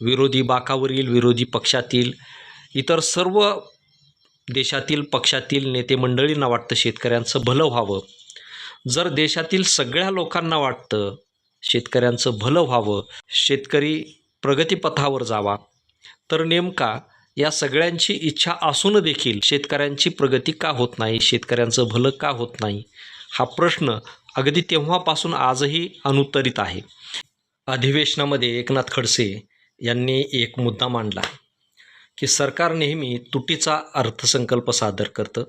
विरोधी बाकावरील विरोधी पक्षातील इतर सर्व देशातील पक्षातील नेते मंडळींना वाटतं शेतकऱ्यांचं भलं व्हावं. जर देशातील सगळ्या लोकांना वाटतं शेतकऱ्यांचं भलं व्हावं शेतकरी प्रगतीपथावर जावा तर नेमका या सगळ्यांची इच्छा असून देखील शेतकऱ्यांची प्रगती का होत नाही शेतकऱ्यांचं भलं का होत नाही हा प्रश्न अगदी तेव्हापासून आजही अनुत्तरित आहे. अधिवेशनामध्ये एकनाथ खडसे यांनी एक मुद्दा मांडला की सरकार नेहमी तुटीचा अर्थसंकल्प सादर करतं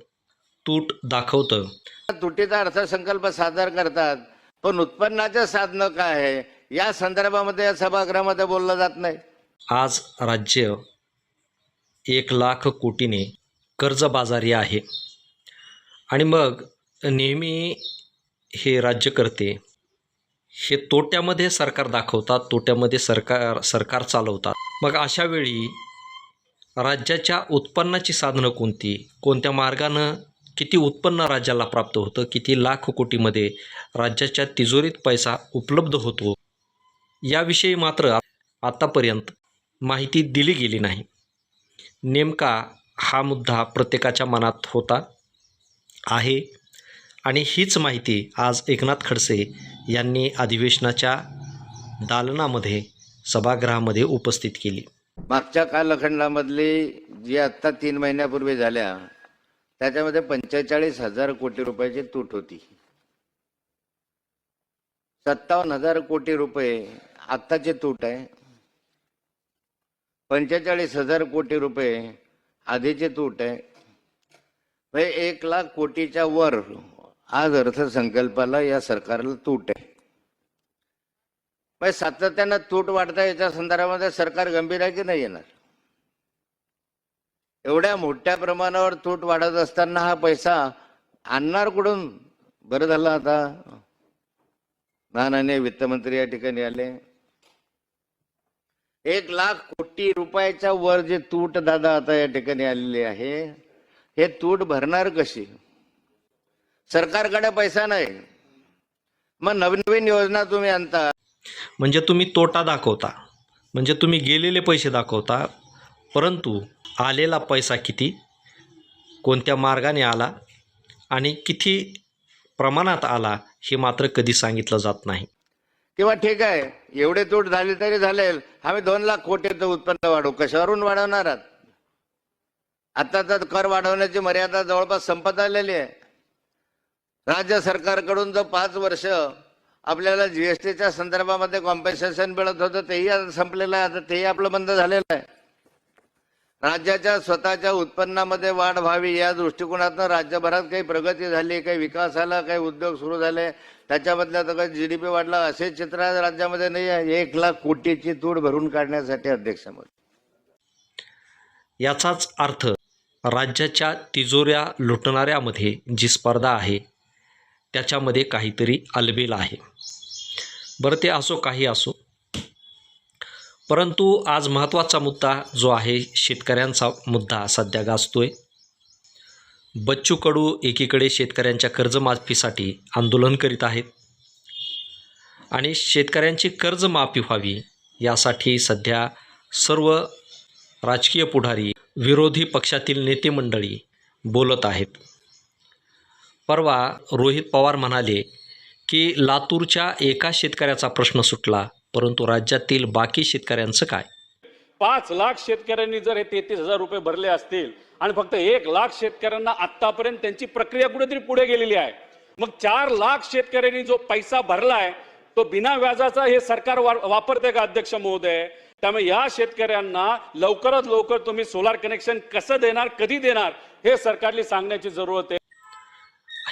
तूट दाखवतं. तुटीचा अर्थसंकल्प सादर करतात पण उत्पन्नाचे साधनं काय आहे? या संदर्भामध्ये या सभागृहामध्ये बोललं जात नाही. आज राज्य एक लाख कोटीने कर्जबाजारी आहे. आणि मग नेहमी हे राज्यकर्ते हे तोट्यामध्ये सरकार दाखवतात तोट्यामध्ये सरकार सरकार चालवतात. मग अशा वेळी राज्याच्या उत्पन्नाची साधनं कोणती? कोणत्या मार्गानं किती उत्पन्न राज्याला प्राप्त होतं? किती लाख कोटीमध्ये राज्याच्या तिजोरीत पैसा उपलब्ध होतो? याविषयी मात्र आत्तापर्यंत माहिती दिली गेली नाही. नेमका हा मुद्दा प्रत्येकाच्या मनात होता आहे आणि हीच माहिती आज एकनाथ खडसे यांनी अधिवेशनाच्या दालनामध्ये सभागृहामध्ये उपस्थित केली. मागच्या कालखंडामधली जी आत्ता तीन महिन्यापूर्वी झाल्या त्याच्यामध्ये पंचेचाळीस हजार कोटी रुपयाची तूट होती. सत्तावन्न हजार कोटी रुपये आत्ताची तूट आहे. पंचेचाळीस हजार कोटी रुपये आधीची तूट आहे. म्हणजे एक लाख कोटीच्या वर आज अर्थसंकल्पाला या सरकारला तूट आहे. म्हणजे सातत्यानं तूट वाढता याच्या संदर्भामध्ये सरकार गंभीर आहे की नाही येणार? एवढ्या मोठ्या प्रमाणावर तूट वाढत असताना हा पैसा आणणार कुठून? बरं झालं आता. नानाने वित्तमंत्री या ठिकाणी आले. एक लाख कोटी रुपयाच्या वर जे तूट दादा आता या ठिकाणी आलेली आहे हे तूट भरणार कशी? सरकारकडे पैसा नाही. मग नवीन नवीन योजना तुम्ही आणता. म्हणजे तुम्ही तोटा दाखवता. म्हणजे तुम्ही गेलेले पैसे दाखवता. परंतु आलेला पैसा किती कोणत्या मार्गाने आला आणि किती प्रमाणात आला हे मात्र कधी सांगितलं जात नाही. किंवा ठीक आहे एवढे तूट झाली तरी झालेल. आम्ही दोन लाख कोटीचं उत्पन्न वाढवू. कशावरून वाढवणार आहात? आता तर कर वाढवण्याची मर्यादा जवळपास संपत आलेली आहे. राज्य सरकारकडून जो पाच वर्ष आपल्याला जी एस टीच्या संदर्भामध्ये कॉम्पेन्सेशन मिळत होतं तेही आता संपलेलं आहे. आता तेही आपलं बंद झालेलं आहे. राज्याच्या स्वतःच्या उत्पन्नामध्ये वाढ व्हावी या दृष्टिकोनातून राज्यभरात काही प्रगती झाली काही विकास झाला काही उद्योग सुरू झाले. त्याच्यामधल्या तर काही जी डी पी वाढला असे चित्र आज राज्यामध्ये नाही आहे. एक लाख कोटीची तूट भरून काढण्यासाठी अध्यक्ष याचाच अर्थ राज्याच्या तिजोऱ्या लुटणाऱ्यामध्ये जी स्पर्धा आहे त्याच्यामध्ये काहीतरी अलबेल आहे. बरं ते असो काही असो. परंतु आज महत्त्वाचा मुद्दा जो आहे शेतकऱ्यांचा मुद्दा सध्या गाजतोय. बच्चू कडू एकीकडे शेतकऱ्यांच्या कर्जमाफीसाठी आंदोलन करीत आहेत. आणि शेतकऱ्यांची कर्जमाफी व्हावी यासाठी सध्या सर्व राजकीय पुढारी विरोधी पक्षातील नेते मंडळी बोलत आहेत. परवा रोहित पवार म्हणाले की लातूरच्या एका शेतकऱ्याचा प्रश्न सुटला परंतु राज्यातील बाकी शेतकऱ्यांचं काय? पाच लाख शेतकऱ्यांनी जर हे तेहतीस हजार रुपये भरले असतील आणि फक्त एक लाख शेतकऱ्यांना आतापर्यंत त्यांची प्रक्रिया कुठेतरी पुढे गेलेली आहे मग चार लाख शेतकऱ्यांनी जो पैसा भरलाय तो बिना व्याजाचा हे सरकार वापरते का अध्यक्ष महोदय? त्यामुळे या शेतकऱ्यांना लवकरात लवकर तुम्ही सोलार कनेक्शन कसं देणार कधी देणार हे सरकारला सांगण्याची जरूरत आहे.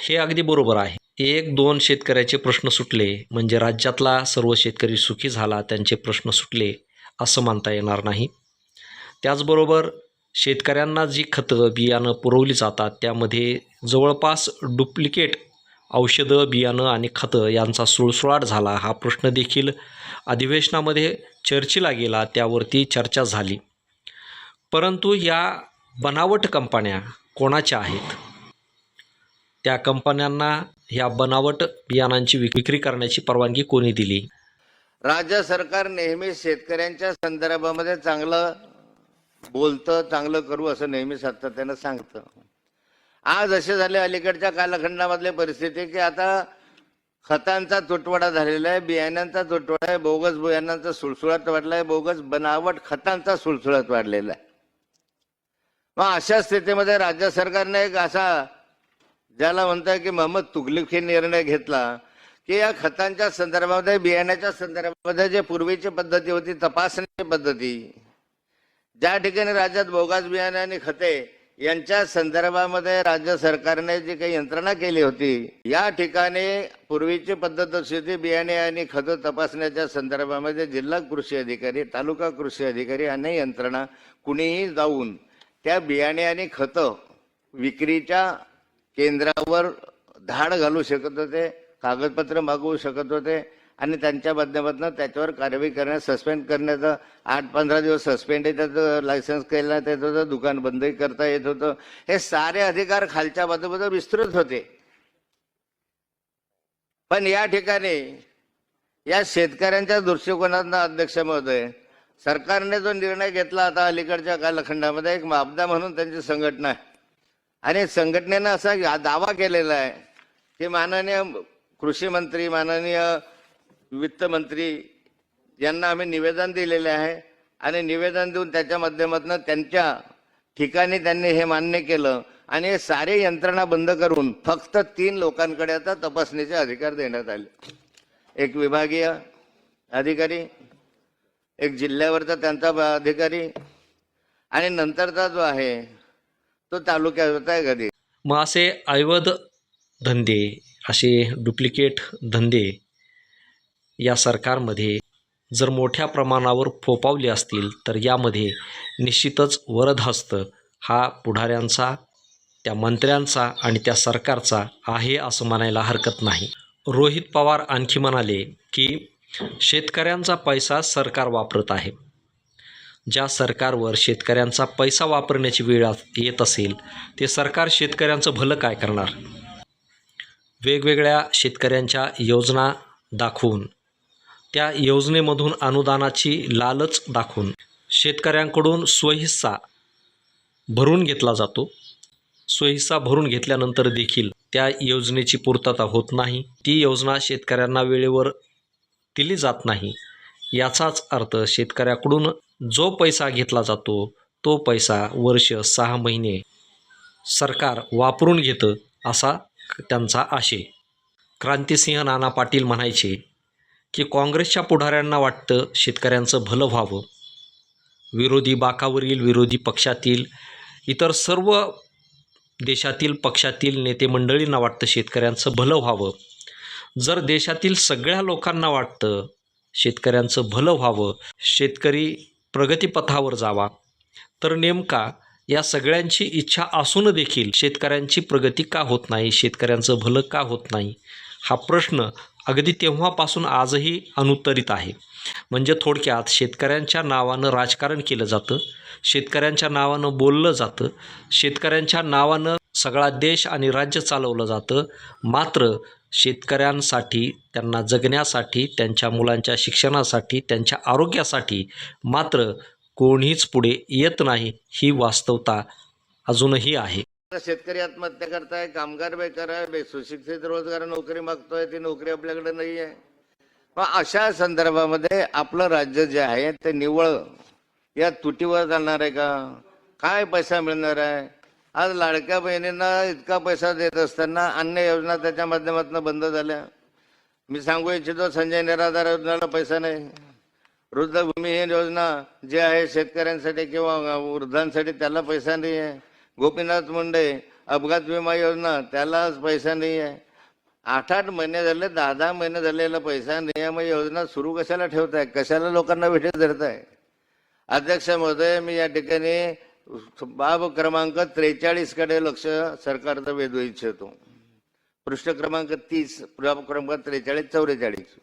हे अगदी बरोबर आहे. एक दोन शेतकऱ्याचे प्रश्न सुटले म्हणजे राज्यातला सर्व शेतकरी सुखी झाला त्यांचे प्रश्न सुटले असं मानता येणार नाही. त्याचबरोबर शेतकऱ्यांना जी खतं बियाणं पुरवली जातात त्यामध्ये जवळपास डुप्लिकेट औषधं बियाणं आणि खतं यांचा सुळसुळाट झाला हा प्रश्न देखील अधिवेशनामध्ये चर्चेला गेला त्यावरती चर्चा झाली. परंतु या बनावट कंपन्या कोणाच्या आहेत? त्या कंपन्यांना ह्या बनावट बियाणांची विक- विक्री करण्याची परवानगी कोणी दिली? राज्य सरकार नेहमी शेतकऱ्यांच्या संदर्भामध्ये चांगलं बोलतं चांगलं करू असं नेहमी सातत्यानं सांगतं. आज असे झाले अलीकडच्या कालखंडामधले परिस्थिती की आता खतांचा तुटवडा झालेला आहे बियाण्यांचा तुटवडा आहे बोगस बियाण्यांचा सुळसुळाट वाढला आहे बोगस बनावट खतांचा सुळसुळाट वाढलेला आहे. मग अशा स्थितीमध्ये राज्य सरकारने एक असा ज्याला म्हणताय की मोहम्मद हे निर्णय घेतला की या खतांच्या संदर्भामध्ये बियाण्याच्या संदर्भामध्ये जे पूर्वीची पद्धती होती तपासण्याची पद्धती ज्या ठिकाणी राज्यात बोगास बियाणे आणि खते यांच्या संदर्भामध्ये राज्य सरकारने जी काही यंत्रणा केली होती या ठिकाणी पूर्वीची पद्धत अशी होती बियाणे आणि खतं तपासण्याच्या संदर्भामध्ये जिल्हा कृषी अधिकारी तालुका कृषी अधिकारी आणि यंत्रणा कुणीही जाऊन त्या बियाणे आणि खतं विक्रीच्या केंद्रावर धाड घालू शकत होते कागदपत्र मागवू शकत होते आणि त्यांच्या माध्यमातून त्याच्यावर कारवाई करण्यात सस्पेंड करण्याचं आठ पंधरा दिवस सस्पेंडही त्याचं लायसन्स करण्यात येत होतं दुकान बंदही करता येत होतं. हे सारे अधिकार खालच्या बाजूबद्दल विस्तृत होते. पण या ठिकाणी या शेतकऱ्यांच्या दृष्टिकोनातनं अध्यक्ष महोदय सरकारने जो निर्णय घेतला आता अलीकडच्या कालखंडामध्ये एक मापदा म्हणून त्यांची संघटना आहे. आणि संघटनेनं असा दावा केलेला आहे की माननीय कृषी मंत्री माननीय वित्तमंत्री यांना आम्ही निवेदन दिलेले आहे आणि निवेदन देऊन त्याच्या माध्यमातून त्यांच्या ठिकाणी त्यांनी हे मान्य केलं आणि हे सारे यंत्रणा बंद करून फक्त तीन लोकांकडे आता तपासणीचे अधिकार देण्यात आले. एक विभागीय अधिकारी एक जिल्ह्यावरचा त्यांचा अधिकारी आणि नंतरचा जो आहे तो तालुक्यात कधी? मग असे अवैध धंदे असे डुप्लिकेट धंदे या सरकारमध्ये जर मोठ्या प्रमाणावर फोपावले असतील तर यामध्ये निश्चितच वरदहस्त हा पुढाऱ्यांचा त्या मंत्र्यांचा आणि त्या सरकारचा आहे असं म्हणायला हरकत नाही. रोहित पवार आणखी म्हणाले की शेतकऱ्यांचा पैसा सरकार वापरत आहे. ज्या सरकारवर शेतकऱ्यांचा पैसा वापरण्याची वेळ येत असेल ते सरकार शेतकऱ्यांचं भलं काय करणार? वेगवेगळ्या शेतकऱ्यांच्या योजना दाखवून त्या योजनेमधून अनुदानाची लालच दाखवून शेतकऱ्यांकडून स्वहिस्सा भरून घेतला जातो. स्वहिस्सा भरून घेतल्यानंतर देखील त्या योजनेची पूर्तता होत नाही. ती योजना शेतकऱ्यांना वेळेवर दिली जात नाही. याचाच अर्थ शेतकऱ्याकडून जो पैसा घेतला जातो तो पैसा वर्ष सहा महिने सरकार वापरून घेतं असा त्यांचा आशय. क्रांतिसिंह नाना पाटील म्हणायचे की काँग्रेसच्या पुढाऱ्यांना वाटतं शेतकऱ्यांचं भलं व्हावं. विरोधी बाकावरील विरोधी पक्षातील इतर सर्व देशातील पक्षातील नेते मंडळींना वाटतं शेतकऱ्यांचं भलं व्हावं. जर देशातील सगळ्या लोकांना वाटतं शेतकऱ्यांचं भलं व्हावं शेतकरी प्रगतीपथावर जावा. तर नेमका या सगळ्यांची इच्छा असून देखील शेतकऱ्यांची प्रगती का होत नाही? शेतकऱ्यांचं भलं का होत नाही? हा प्रश्न अगदी तेव्हापासून आजही अनुत्तरित आहे. म्हणजे थोडक्यात शेतकऱ्यांच्या नावानं राजकारण केलं जातं शेतकऱ्यांच्या नावानं बोललं जातं शेतकऱ्यांच्या नावानं सगळा देश आणि राज्य चालवलं जातं. मात्र शेतकऱ्यांसाठी त्यांना जगण्यासाठी त्यांच्या मुलांच्या शिक्षणासाठी त्यांच्या आरोग्यासाठी मात्र कोणीच पुढे येत नाही ही वास्तवता अजूनही आहे. शेतकरी आत्महत्या करताय कामगार बेकार आहे सुशिक्षित रोजगार नोकरी मागतोय ती नोकरी आपल्याकडे नाही आहे. मग अशा संदर्भामध्ये आपलं राज्य जे आहे ते निवळ या तुटीवर जाणार आहे का? काय पैसा मिळणार आहे? आज लाडक्या बहिणींना इतका पैसा देत असताना अन्य योजना त्याच्या माध्यमातून बंद झाल्या. मी सांगू इच्छितो संजय निराधार योजनेला पैसा नाही. वृद्धभूमीहीन योजना जे आहे शेतकऱ्यांसाठी किंवा वृद्धांसाठी त्याला पैसा नाही आहे गोपीनाथ मुंडे अपघात विमा योजना त्यालाच पैसा नाही आहे आठ आठ महिने झाले दहा दहा महिने झालेला पैसा नाही आहे मग योजना सुरू कशाला ठेवताय? कशाला लोकांना भेटत धरताय? अध्यक्ष महोदय मी या ठिकाणी बाब क्रमांक त्रेचाळीसकडे लक्ष सरकारचं वेधू इच्छितो. पृष्ठ क्रमांक तीस बाब क्रमांक त्रेचाळीस चौवेचाळीस.